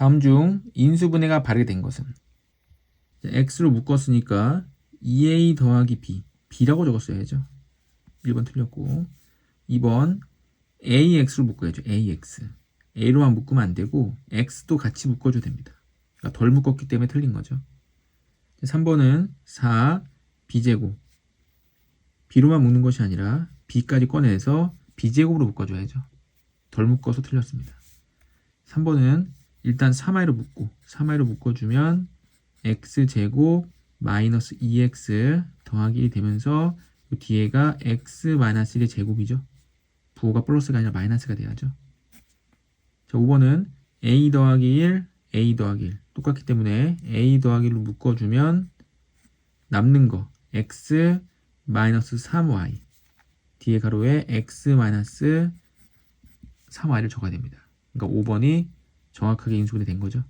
다음 중 인수분해가 바르게 된 것은 x로 묶었으니까 2a 더하기 b b라고 적었어야죠. 1번 틀렸고 2번 ax로 묶어야죠. ax a로만 묶으면 안 되고 x도 같이 묶어줘야 됩니다. 그러니까 덜 묶었기 때문에 틀린 거죠. 3번은 4 b제곱 b로만 묶는 것이 아니라 b까지 꺼내서 b제곱으로 묶어줘야죠. 덜 묶어서 틀렸습니다. 3번은 일단 3i로 묶고 3i로 묶어주면 x제곱 마이너스 2x 더하기 1이 되면서 그 뒤에가 x 마이너스 1의 제곱이죠. 부호가 플러스가 아니라 마이너스가 돼야죠. 자, 5번은 a 더하기 1, a 더하기 1 똑같기 때문에 a 더하기 1로 묶어주면 남는 거 x 마이너스 3y 뒤에 가로에 x 마이너스 3y를 적어야 됩니다. 그러니까 5번이 정확하게 인수분해 된 거죠.